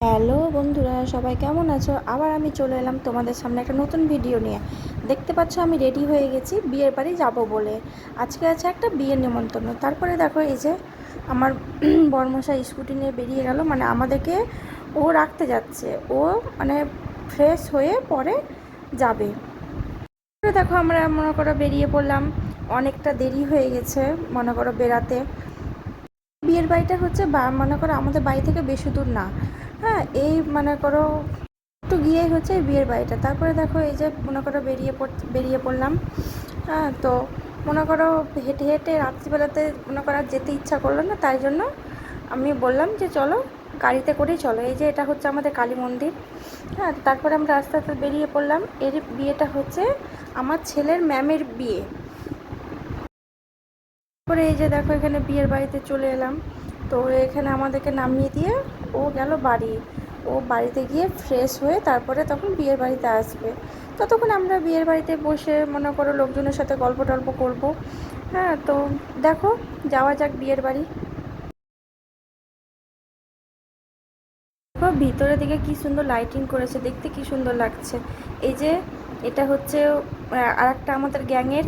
Hello বন্ধুরা, সবাই কেমন আছো? আবার আমি চলে এলাম তোমাদের সামনে একটা নতুন ভিডিও নিয়ে। দেখতে পাচ্ছ আমি রেডি হয়ে গেছি, বিয়ের বাড়ি যাব বলে। আজকে আছে একটা বিয়ের নিমন্ত্রণ। তারপরে দেখো এই যে আমার বর্মশাই স্কুটি নিয়ে বেরিয়ে গেল মানে আমাদেরকে ও রাখতে যাচ্ছে। ও মানে ফ্রেশ হয়ে পরে যাবে। দেখো আমরা মনে করো বেরিয়ে পড়লাম, অনেকটা দেরি হয়ে গেছে মনে করো বেড়াতে। বিয়ের বাড়িটা হচ্ছে মনে করো আমাদের বাড়ি থেকে বেশি দূর না। হ্যাঁ এই মনে করো একটু গিয়েই হচ্ছে বিয়ের বাড়িটা। তারপরে দেখো এই যে মনে করো বেরিয়ে পড়, বেরিয়ে পড়লাম। হ্যাঁ তো মনে করো হেঁটে হেঁটে রাত্রিবেলাতে মনে করো যেতে ইচ্ছা করল না, তাই জন্য আমি বললাম যে চলো গাড়িতে করেই চলো। এই যে এটা হচ্ছে আমাদের কালী মন্দির। হ্যাঁ তারপরে আমরা আস্তে আস্তে বেরিয়ে পড়লাম। এর বিয়েটা হচ্ছে আমার ছেলের ম্যামের বিয়ে। তারপরে এই যে দেখো এখানে বিয়ের বাড়িতে চলে এলাম। তো এখানে আমাদেরকে নামিয়ে দিয়ে ও গেল বাড়ি। ও বাড়িতে গিয়ে ফ্রেশ হয়ে তারপরে তখন বিয়ের বাড়িতে আসবে। ততক্ষণ আমরা বিয়ের বাড়িতে বসে মনে করো লোকজনের সাথে গল্প টল্প করব। হ্যাঁ তো দেখো, যাওয়া যাক বিয়ের বাড়ি। ভিতরের দিকে কি সুন্দর লাইটিং করেছে, দেখতে কি সুন্দর লাগছে। এই যে, এটা হচ্ছে আর একটা আমাদের গ্যাংয়ের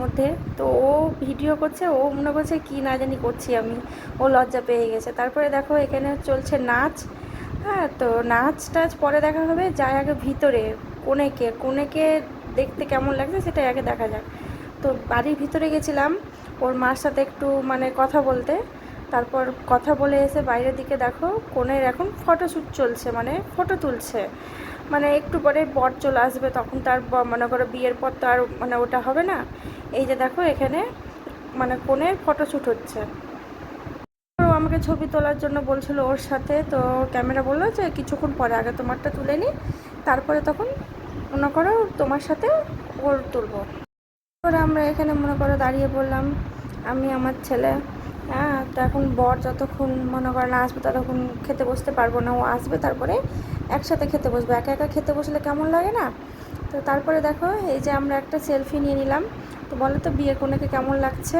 মধ্যে। তো ও ভিডিও করছে, ও মনে করছে কি না জানি করছি আমি। ও লজ্জা পেয়ে গেছে। তারপরে দেখো এখানে চলছে নাচ। হ্যাঁ তো নাচ টাচ পরে দেখা হবে, যাই আগে ভিতরে কোনেকে কোনেকে দেখতে কেমন লাগছে সেটা আগে দেখা যাক। তো বাড়ির ভিতরে গেছিলাম, ওর মার সাথে একটু মানে কথা বলতে। তারপর কথা বলে এসে বাইরের দিকে দেখো কোনের এখন ফটোশ্যুট চলছে মানে ফটো তুলছে। মানে একটু পরে বর চলে আসবে, তখন তার মনে করো বিয়ের পর তো আর মানে ওটা হবে না। এই যে দেখো এখানে মানে কোনের ফটোশ্যুট হচ্ছে। আমাকে ছবি তোলার জন্য বলছিল ওর সাথে, তো ক্যামেরা বলল যে কিছুক্ষণ পরে আগে তোমারটা তুলে নিই তারপরে তখন মনে করো তোমার সাথে ওর তুলবো। আমরা এখানে মনে করো দাঁড়িয়ে পড়লাম আমি আমার ছেলে তো এখন বর যতক্ষণ, মনে করো না আসবে ততক্ষণ খেতে বসতে পারব না, ও আসবে তারপরে একসাথে খেতে বসবো। একা একা খেতে বসলে কেমন লাগে না? তো তারপরে দেখো, এই যে আমরা একটা সেলফি নিয়ে নিলাম। তো বলো তো, বিয়ের কোনেকে কেমন লাগছে?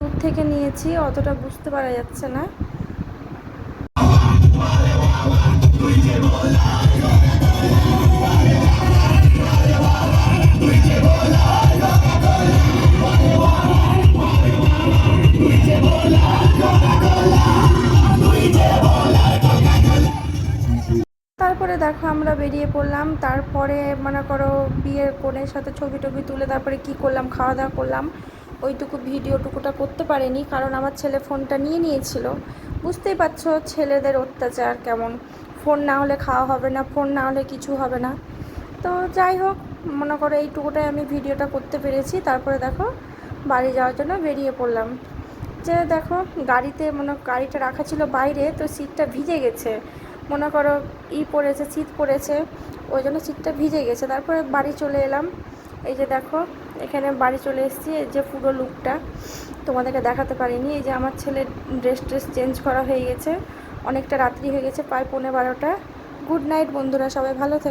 দূর থেকে নিয়েছি, অতটা বুঝতে পারা যাচ্ছে না। তারপরে দেখো আমরা বেরিয়ে পড়লাম। তারপরে মনে করো বিয়ের কোণের সাথে ছবি টবি তুলে তারপরে কি করলাম, খাওয়া দাওয়া করলাম। ওইটুকু ভিডিওটুকুটা করতে পারিনি কারণ আমার ছেলে ফোনটা নিয়ে নিয়েছিল। বুঝতেই পারছ ছেলেদের অত্যাচার কেমন। ফোন না হলে খাওয়া হবে না, ফোন না হলে কিছু হবে না। তো যাই হোক, মনে করো এইটুকুটাই আমি ভিডিওটা করতে পেরেছি। তারপরে দেখো বাড়ি যাওয়ার জন্য বেরিয়ে পড়লাম। যে দেখো গাড়িতে মনে গাড়িটা রাখা ছিল বাইরে, তো সিটটা ভিজে গেছে। মনে করো ই পড়েছে, শীত পড়েছে, ওই জন্য শীতটা ভিজে গেছে। তারপরে বাড়ি চলে এলাম। এই যে দেখো, এখানে বাড়ি চলে এসেছি। এই যে পুরো লুকটা তোমাদেরকে দেখাতে পারিনি। এই যে আমার ছেলের ড্রেস ট্রেস চেঞ্জ করা হয়ে গেছে। অনেকটা রাত্রি হয়ে গেছে, প্রায় পৌনে বারোটা। গুড নাইট বন্ধুরা, সবাই ভালো থেকো।